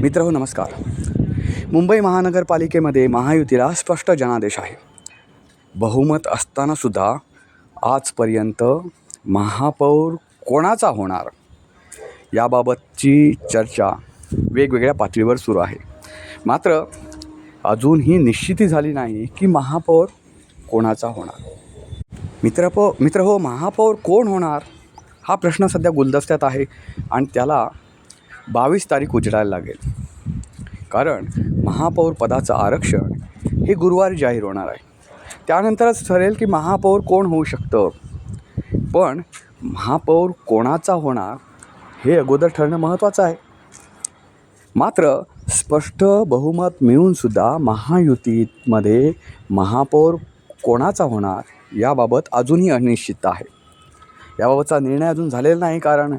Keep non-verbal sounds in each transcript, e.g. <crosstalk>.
मित्र हो नमस्कार. मुंबई महानगरपालिकेमध्ये महायुतीला स्पष्ट जनादेश आहे. बहुमत असतानासुद्धा आजपर्यंत महापौर कोणाचा होणार? याबाबतची चर्चा वेगवेगळ्या पातळीवर सुरू आहे. मात्र अजूनही निश्चिती झाली नाही की महापौर कोणाचा होणार. मित्रपो मित्र हो महापौर कोण होणार? हा प्रश्न सध्या गुलदस्त्यात आहे आणि त्याला बावीस तारीख उजडायला लागेल. कारण महापौर पदाचं आरक्षण हे गुरुवारी जाहीर होणार आहे. त्यानंतरच ठरेल की महापौर कोण होऊ शकतं. पण महापौर कोणाचा होणार हे अगोदर ठरणं महत्त्वाचं आहे. मात्र स्पष्ट बहुमत मिळूनसुद्धा महायुतीमध्ये महापौर कोणाचा होणार याबाबत अजूनही अनिश्चितता आहे. याबाबतचा निर्णय अजून झालेला नाही कारण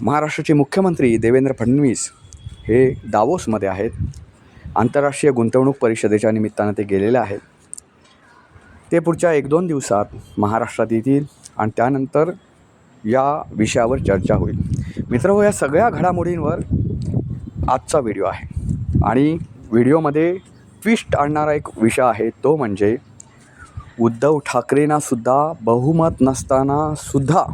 महाराष्ट्राचे मुख्यमंत्री देवेंद्र फडणवीस हे दावोसमध्ये आहेत. आंतरराष्ट्रीय गुंतवणूक परिषदेच्या निमित्तानं ते गेलेले आहेत. ते पुढच्या एक दोन दिवसात महाराष्ट्रात येतील आणि त्यानंतर या विषयावर चर्चा होईल. मित्र या सगळ्या घडामोडींवर आजचा व्हिडिओ आहे. आणि व्हिडिओमध्ये ट्विस्ट आणणारा एक विषय आहे तो म्हणजे उद्धव ठाकरेंनासुद्धा बहुमत नसतानासुद्धा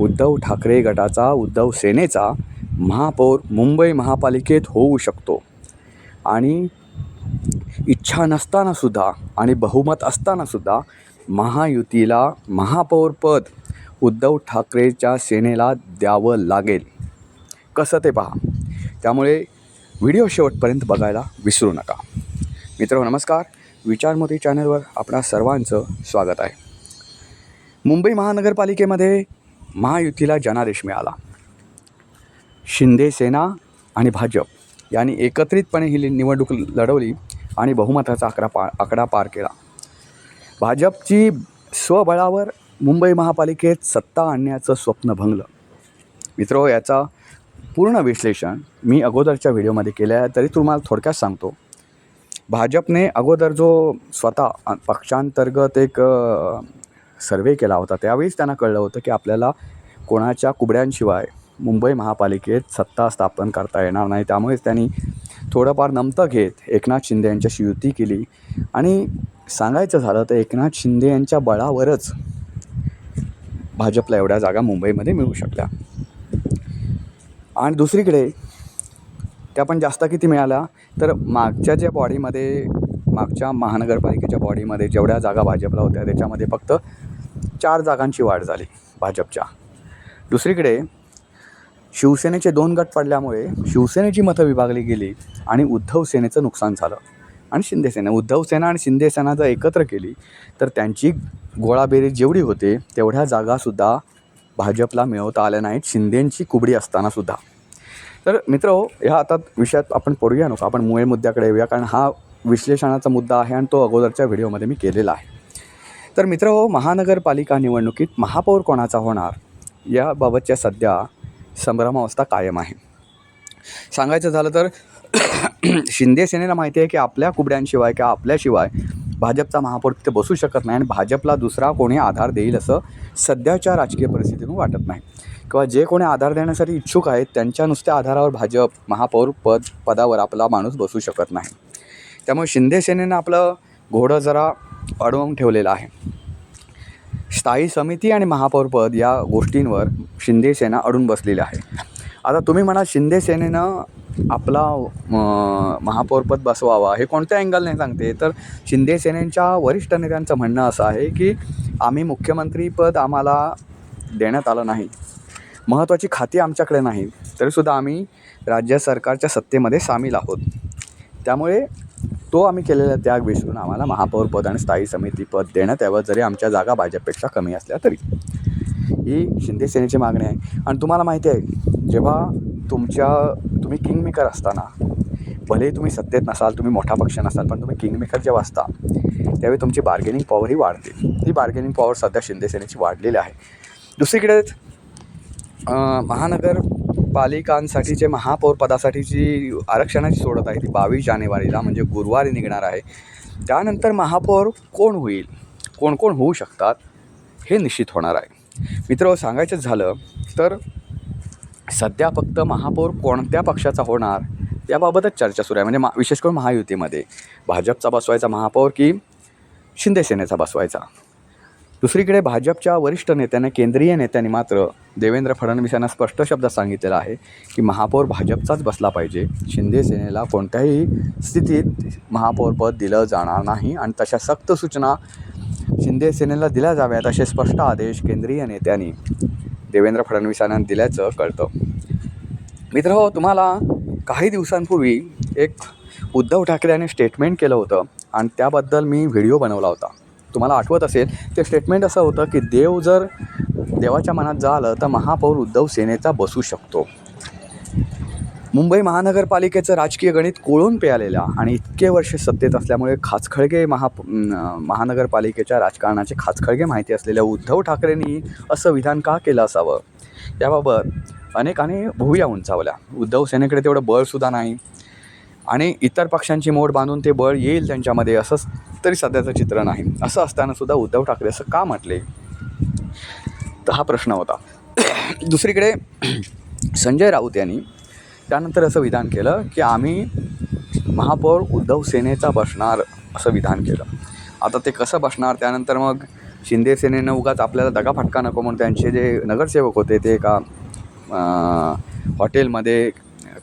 उद्धव ठाकरे गटाचा उद्धव सेनेचा महापौर मुंबई महापालिकेत होऊ शकतो. आणि इच्छा नसतानासुद्धा आणि बहुमत असतानासुद्धा महायुतीला महापौरपद उद्धव ठाकरेच्या सेनेला द्यावं लागेल. कसं ते पहा. त्यामुळे व्हिडिओ शेवटपर्यंत बघायला विसरू नका. मित्र नमस्कार. विचारमोती चॅनलवर आपणा सर्वांचं स्वागत आहे. मुंबई महानगरपालिकेमध्ये महायुतीला जनादेश मिळाला. शिंदे सेना आणि भाजप यांनी एकत्रितपणे ही निवडणूक लढवली आणि बहुमताचा आकडा पा आकडा पार केला. भाजपची स्वबळावर मुंबई महापालिकेत सत्ता आणण्याचं स्वप्न भंगलं. मित्र याचा पूर्ण विश्लेषण मी अगोदरच्या व्हिडिओमध्ये केलं आहे तरी तुम्हाला थोडक्यात सांगतो. भाजपने अगोदर जो स्वतः पक्षांतर्गत एक सर्वे केला होता. त्यावेळीच त्यांना कळलं होतं की आपल्याला कोणाच्या कुबड्यांशिवाय मुंबई महापालिकेत सत्ता स्थापन करता येणार नाही. त्यामुळेच त्यांनी थोडंफार नमतं घेत एकनाथ शिंदे यांच्याशी युती केली. आणि सांगायचं झालं तर एकनाथ शिंदे यांच्या बळावरच भाजपला एवढ्या जागा मुंबईमध्ये मिळू शकल्या. आणि दुसरीकडे त्या पण जास्त किती मिळाल्या तर मागच्या ज्या बॉडीमध्ये मागच्या महानगरपालिकेच्या बॉडीमध्ये जेवढ्या जागा भाजपला होत्या त्याच्यामध्ये फक्त चार जागांची वाढ झाली भाजपच्या. दुसरीकडे शिवसेनेचे दोन गट पडल्यामुळे शिवसेनेची मतं विभागली गेली आणि उद्धव सेनेचं नुकसान झालं. आणि शिंदेसेना उद्धव सेना आणि शिंदेसेना जर एकत्र केली तर त्यांची गोळाबेरीज जेवढी होते तेवढ्या जागासुद्धा भाजपला मिळवता आल्या नाहीत शिंदेंची कुबडी असतानासुद्धा तर मित्र ह्या आता विषयात आपण पडूया नको आपण मुळे मुद्द्याकडे येऊया कारण हा विश्लेषणाचा मुद्दा आहे आणि तो अगोदरच्या व्हिडिओमध्ये मी केलेला आहे. तर मित्र हो महानगरपालिका निवडणुकीत महापौर कोणाचा होणार? याबाबतच्या सध्या संभ्रमावस्था कायम आहे. सांगायचं झालं तर <clears throat> शिंदे सेनेला माहिती आहे की आपल्या कुबड्यांशिवाय किंवा आपल्याशिवाय भाजपचा महापौर तिथे बसू शकत नाही आणि भाजपला दुसरा कोणी आधार देईल असं सध्याच्या राजकीय परिस्थितीतून वाटत नाही. किंवा जे कोणी आधार देण्यासाठी इच्छुक आहेत त्यांच्या नुसत्या आधारावर भाजप महापौर पद पदावर आपला माणूस बसू शकत नाही. त्यामुळे शिंदे सेनेनं आपलं घोडं जरा अडवून ठेवलेलं आहे. स्थायी समिती आणि महापौरपद या गोष्टींवर शिंदे सेना अडून बसलेली आहे. आता तुम्ही म्हणा शिंदे सेनेनं आपला महापौरपद बसवावा हे कोणत्या अँगलने सांगते? तर शिंदे सेनेच्या वरिष्ठ नेत्यांचं म्हणणं असं आहे की आम्ही मुख्यमंत्रीपद आम्हाला देण्यात आलं नाही. महत्त्वाची खाती आमच्याकडे नाही. तरीसुद्धा आम्ही राज्य सरकारच्या सत्तेमध्ये सामील आहोत. त्यामुळे तो आम्ही केलेला त्याग विसरून आम्हाला महापौरपद आणि स्थायी समितीपद देण्यात यावं जरी आमच्या जागा भाजपपेक्षा कमी असल्या तरी. ही शिंदे सेनेची मागणी आहे. आणि तुम्हाला माहिती आहे जेव्हा तुमच्या तुम्ही किंगमेकर असताना भलेही तुम्ही सत्तेत नसाल तुम्ही मोठा पक्ष नसाल पण तुम्ही किंगमेकर जेव्हा असता त्यावेळी तुमची बार्गेनिंग पॉवरही वाढते. ही बार्गेनिंग पॉवर सध्या शिंदे सेनेची वाढलेली आहे. दुसरीकडे पालिकांसाठीचे महापौर पदासाठीची आरक्षणाची सोडत आहे ती बावीस जानेवारीला म्हणजे गुरुवारी निघणार आहे. त्यानंतर महापौर कोण होईल? कोण कोण होऊ शकतात? हे निश्चित होणार आहे. मित्र सांगायचं झालं तर सध्या फक्त महापौर कोणत्या पक्षाचा होणार याबाबतच चर्चा सुरू आहे. म्हणजे मा विशेष करून महायुतीमध्ये. भाजपचा बसवायचा महापौर की शिंदेसेनेचा बसवायचा? दुसरीकडे भाजपच्या वरिष्ठ नेत्याने केंद्रीय नेत्यांनी मात्र देवेंद्र फडणवीस यांना स्पष्ट शब्दात सांगितलेला आहे की महापौर भाजपचाच बसला पाहिजे. शिंदे सेनेला कोणत्याही स्थितीत महापौरपद दिलं जाणार नाही आणि तशा सक्त सूचना शिंदे सेनेला दिल्या जाव्यात असे स्पष्ट आदेश केंद्रीय नेत्यांनी देवेंद्र फडणवीस यांना दिल्याचं कळतं. मित्र हो तुम्हाला काही दिवसांपूर्वी एक उद्धव ठाकरे यांनी स्टेटमेंट केलं होतं आणि त्याबद्दल मी व्हिडिओ बनवला होता. तुम्हाला आठवत असेल ते स्टेटमेंट असं होतं की देव जर देवाच्या मनात झालं तर महापौर उद्धव सेनेचा बसू शकतो. मुंबई महानगरपालिकेचं राजकीय गणित कोळून पेआलेल्या आणि इतके वर्ष सत्तेत असल्यामुळे खाचखळगे महा महानगरपालिकेच्या राजकारणाचे खाचखळगे माहिती असलेल्या उद्धव ठाकरेंनी असं विधान का केलं असावं? याबाबत अनेकाने भुवया उंचावल्या. उद्धव सेनेकडे तेवढं बळसुद्धा नाही. आणि इतर पक्षांची मोड बांधून ते बळ येईल त्यांच्यामध्ये असंच तरी सध्याचं चित्र नाही. असं असतानासुद्धा उद्धव ठाकरे असं का म्हटले? तर हा प्रश्न होता. दुसरीकडे संजय राऊत यांनी त्यानंतर असं विधान केलं की आम्ही महापौर उद्धव सेनेचा बसणार असं विधान केलं. आता ते कसं बसणार? त्यानंतर मग शिंदे सेनेनं उगाच आपल्याला दगाफटका नको म्हणून त्यांचे जे नगरसेवक होते ते एका हॉटेलमध्ये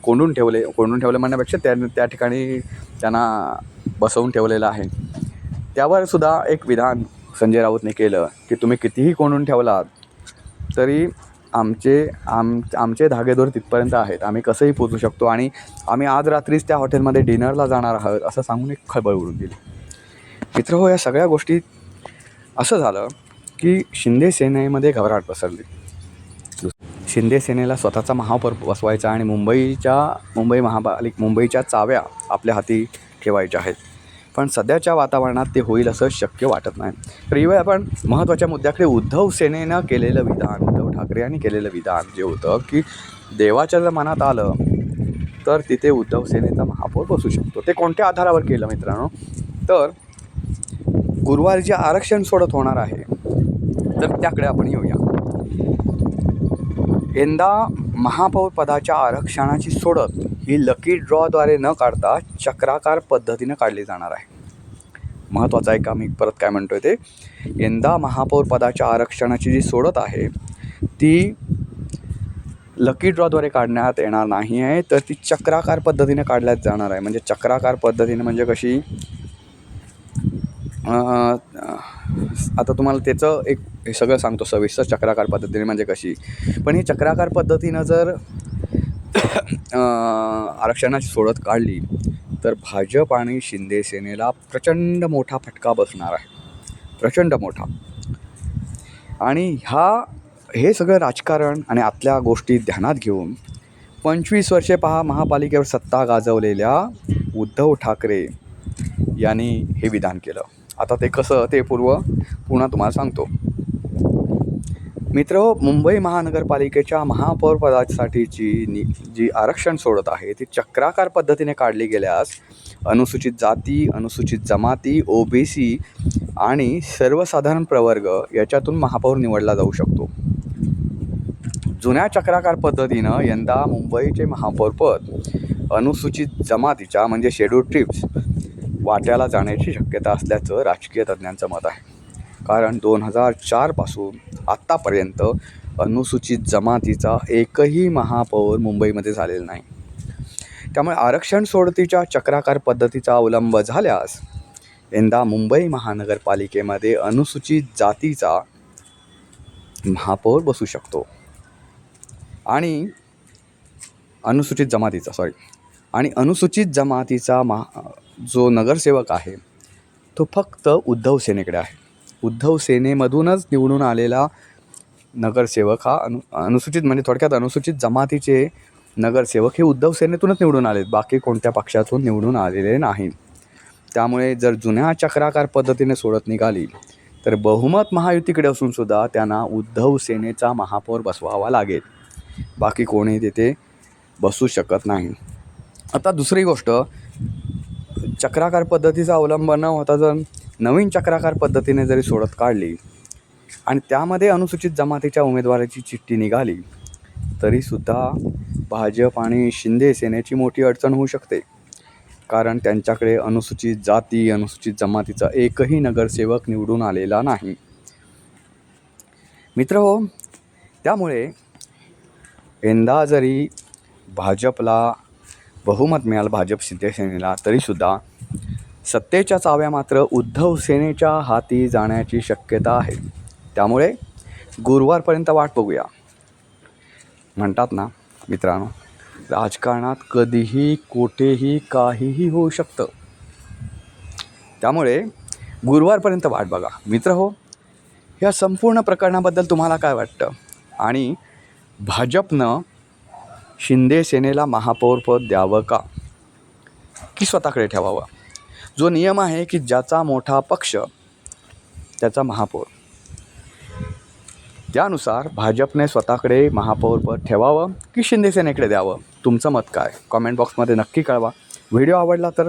कोंडून ठेवले कोंडून ठेवले म्हणण्यापेक्षा त्या त्या ठिकाणी त्यांना बसवून ठेवलेलं आहे. त्यावर सुद्धा एक विधान संजय राऊतने केलं की तुम्ही कितीही कोंडून ठेवलात तरी आमचे आम आमचे धागेदोर तिथपर्यंत आहेत. आम्ही कसंही पोचू शकतो आणि आम्ही आज रात्रीच त्या हॉटेलमध्ये डिनरला जाणार आहोत असं सांगून एक खळबळ उडून दिली मित्र हो या सगळ्या गोष्टी असं झालं की शिंदे सेनेमध्ये घबराट पसरली. शिंदे सेनेला स्वतःचा महापौर बसवायचा आणि मुंबईच्या मुंबई महापालिक मुंबईच्या चाव्या आपल्या हाती ठेवायच्या आहेत. पण सध्याच्या वातावरणात ते होईल असं शक्य वाटत नाही. तर यावेळी आपण महत्त्वाच्या मुद्द्याकडे उद्धव सेनेनं केलेलं विधान उद्धव ठाकरे यांनी केलेलं विधान जे होतं की देवाच्या जर मनात आलं तर तिथे उद्धव सेनेचा महापौर बसू शकतो. ते कोणत्या आधारावर केलं मित्रांनो? तर गुरुवारी जे आरक्षण सोडत होणार आहे. तर त्याकडे आपण येऊया. यंदा महापौरपदाच्या आरक्षणाची सोडत ही लकी ड्रॉद्वारे न काढता चक्राकार पद्धतीनं काढली जाणार आहे. महत्त्वाचं आहे का? मी परत काय म्हणतोय ते? यंदा महापौरपदाच्या आरक्षणाची जी सोडत आहे ती लकी ड्रॉद्वारे काढण्यात येणार नाही आहे तर ती चक्राकार पद्धतीने काढल्यात जाणार आहे. म्हणजे चक्राकार पद्धतीने म्हणजे कशी? आता तुम्हाला त्याचं एक हे सगळं सांगतो. सविस्तर चक्राकार पद्धतीने म्हणजे कशी? पण ही चक्राकार पद्धतीनं जर <coughs> आरक्षणाची सोडत काढली तर भाजप आणि शिंदे सेनेला प्रचंड मोठा फटका बसणार आहे. प्रचंड मोठा. आणि ह्या हे सगळं राजकारण आणि आतल्या गोष्टी ध्यानात घेऊन पंचवीस वर्षे पहा महापालिकेवर सत्ता गाजवलेल्या उद्धव ठाकरे यांनी हे विधान केलं. आता ते कसं ते पूर्व पुन्हा तुम्हाला सांगतो. मित्र मुंबई महानगरपालिकेच्या महापौरपदासाठीची नि जी आरक्षण सोडत आहे ती चक्राकार पद्धतीने काढली गेल्यास अनुसूचित जाती अनुसूचित जमाती ओ बी सी आणि सर्वसाधारण प्रवर्ग याच्यातून महापौर निवडला जाऊ शकतो. जुन्या चक्राकार पद्धतीनं यंदा मुंबईचे महापौरपद अनुसूचित जमातीच्या म्हणजे शेड्यूल ट्रिप्स वाट्याला जाण्याची शक्यता असल्याचं राजकीय तज्ज्ञांचं मत आहे. कारण दोन हजार चारपासून आत्तापर्यंत अनुसूचित जमातीचा एकही महापौर मुंबईमध्ये झालेला नाही. त्यामुळे आरक्षण सोडतीच्या चक्राकार पद्धतीचा अवलंब झाल्यास यंदा मुंबई महानगरपालिकेमध्ये अनुसूचित जातीचा महापौर बसू शकतो. आणि अनुसूचित जमातीचा सॉरी आणि अनुसूचित जमातीचा महा जो नगरसेवक आहे तो फक्त उद्धव सेनेकडे आहे. उद्धव सेनेमधूनच निवडून आलेला नगरसेवक हा अनु अनुसूचित म्हणजे थोडक्यात अनुसूचित जमातीचे नगरसेवक हे उद्धव सेनेतूनच निवडून आलेत. बाकी कोणत्या पक्षातून निवडून आलेले नाही. त्यामुळे जर जुन्या चक्राकार पद्धतीने सोडत निघाली तर बहुमत महायुतीकडे असूनसुद्धा त्यांना उद्धव सेनेचा महापौर बसवावा लागेल. बाकी कोणी तिथे बसू शकत नाही. आता दुसरी गोष्ट चक्राकार पद्धतीचा अवलंब न होता जर नवीन चक्राकार पद्धतीने जरी सोडत काढली आणि त्यामध्ये अनुसूचित जमातीच्या उमेदवाराची चिठ्ठी निघाली तरीसुद्धा भाजप आणि शिंदे सेनेची मोठी अडचण होऊ शकते. कारण त्यांच्याकडे अनुसूचित जाती अनुसूचित जमातीचा एकही नगरसेवक निवडून आलेला नाही. मित्र हो त्यामुळे यंदा जरी भाजपला बहुमत मिळालं भाजप शिवसेनेला तरीसुद्धा सत्तेच्या चाव्या मात्र उद्धव सेनेच्या हाती जाण्याची शक्यता आहे. त्यामुळे गुरुवारपर्यंत वाट बघूया. म्हणतात ना मित्रांनो राजकारणात कधीही कोठेही काहीही होऊ शकतं. त्यामुळे गुरुवारपर्यंत वाट बघा. मित्र हो या संपूर्ण प्रकरणाबद्दल तुम्हाला काय वाटतं? आणि भाजपनं शिंदे सेनेला महापौरपद द्यावं का? की स्वतःकडे ठेवावं? जो नियम आहे की ज्याचा मोठा पक्ष त्याचा महापौर. त्यानुसार भाजपने स्वतःकडे महापौरपद ठेवावं की शिंदे सेनेकडे द्यावं? तुमचं मत काय? कॉमेंट बॉक्समध्ये नक्की कळवा. व्हिडिओ आवडला तर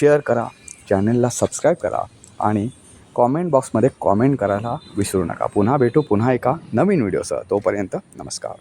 शेअर करा चॅनलला सबस्क्राईब करा आणि कॉमेंट बॉक्समध्ये कॉमेंट करायला विसरू नका. पुन्हा भेटू पुन्हा एका नवीन व्हिडिओसह. तोपर्यंत नमस्कार.